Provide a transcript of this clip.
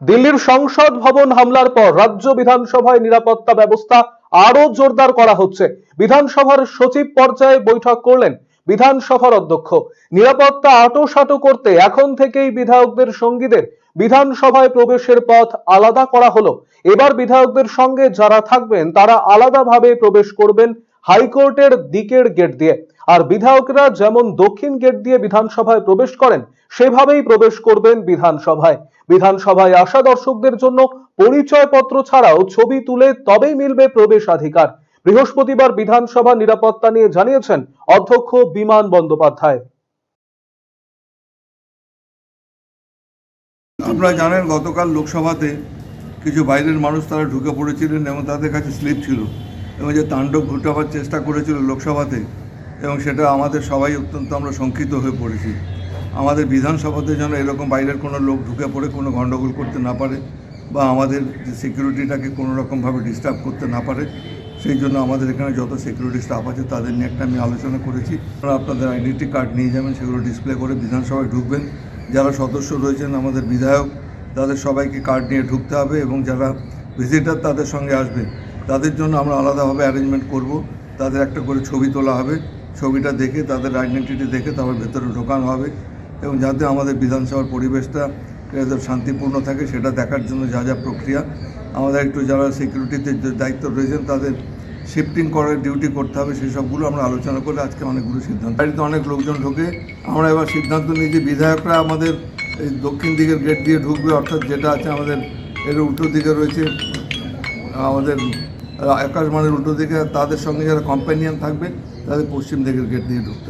দিল্লির সংসদ ভবন হামলার পর রাজ্য বিধানসভায় নিরাপত্তা ব্যবস্থা আরও জোরদার করা হচ্ছে। বিধানসভার সচিব পর্যায়ে বৈঠক করলেন বিধানসভার অধ্যক্ষ। নিরাপত্তা আটোসাটো করতে এখন থেকেই বিধায়কদের সঙ্গীদের বিধানসভায় প্রবেশের পথ আলাদা করা হলো। এবার বিধায়কদের সঙ্গে যারা থাকবেন, তারা আলাদাভাবে প্রবেশ করবেন হাইকোর্টের দিকের গেট দিয়ে। আর বিধায়করা যেমন দক্ষিণ গেট দিয়ে বিধানসভায় প্রবেশ করেন, সেভাবেই প্রবেশ করবেন বিধানসভায়। বিধানসভায় আসা দর্শকদের জন্য পরিচয়পত্র ছাড়াও ছবি তুলে তবেই মিলবে প্রবেশাধিকার। বৃহস্পতিবার বিধানসভা নিরাপত্তা নিয়ে জানিয়েছেন অধ্যক্ষ বিমান বন্দ্যোপাধ্যায়। আপনারা জানেন, গতকাল লোকসভাতে কিছু বাইরের মানুষ তারা ঢুকে পড়েছিলেন এবং তাদের কাছে স্লিপ ছিল। এবং যে তাণ্ডব ঘটাবার চেষ্টা করেছিল লোকসভাতে, এবং সেটা আমাদের সবাই অত্যন্ত আমরা শঙ্কিত হয়ে পড়েছি। আমাদের বিধানসভাতে যেন এরকম বাইরের কোনো লোক ঢুকে পড়ে, কোনো গণ্ডগোল করতে না পারে, বা আমাদের যে সিকিউরিটিটাকে কোনো রকমভাবে ডিস্টার্ব করতে না পারে, সেই জন্য আমাদের এখানে যত সিকিউরিটি স্টাফ আছে, তাদের নিয়ে একটা আমি আলোচনা করেছি। আপনারা আপনাদের আইডেন্টি কার্ড নিয়ে যাবেন, সেগুলো ডিসপ্লে করে বিধানসভায় ঢুকবেন। যারা সদস্য রয়েছেন আমাদের বিধায়ক, তাদের সবাইকে কার্ড নিয়ে ঢুকতে হবে, এবং যারা ভিজিটার তাদের সঙ্গে আসবে তাদের জন্য আমরা আলাদাভাবে অ্যারেঞ্জমেন্ট করব। তাদের একটা করে ছবি তোলা হবে। ছবিটা দেখে, তাদের আইডেন্টিটি দেখে তারপর ভেতরে ঢোকানো হবে এবং যাতে আমাদের বিধানসভার পরিবেশটা শান্তিপূর্ণ থাকে, সেটা দেখার জন্য যা যা প্রক্রিয়া। আমাদের একটু যারা সিকিউরিটিতে দায়িত্ব রয়েছেন, তাদের শিফটিং করার ডিউটি করতে হবে সেই সবগুলো আমরা আলোচনা করে আজকে অনেকগুলো সিদ্ধান্ত বাড়িতে অনেক লোকজন ঢোকে। আমরা এবার সিদ্ধান্ত নিই যে বিধায়করা আমাদের এই দক্ষিণ দিকের গেট দিয়ে ঢুকবে, অর্থাৎ যেটা আছে আমাদের, এর উত্তর দিকে রয়েছে আমাদের আকাশবাণীর উল্টো দিকে তাদের সঙ্গে যারা কম্প্যানিয়ান থাকবে তাদের পশ্চিম দিকের গেট দিয়ে ঢুকতে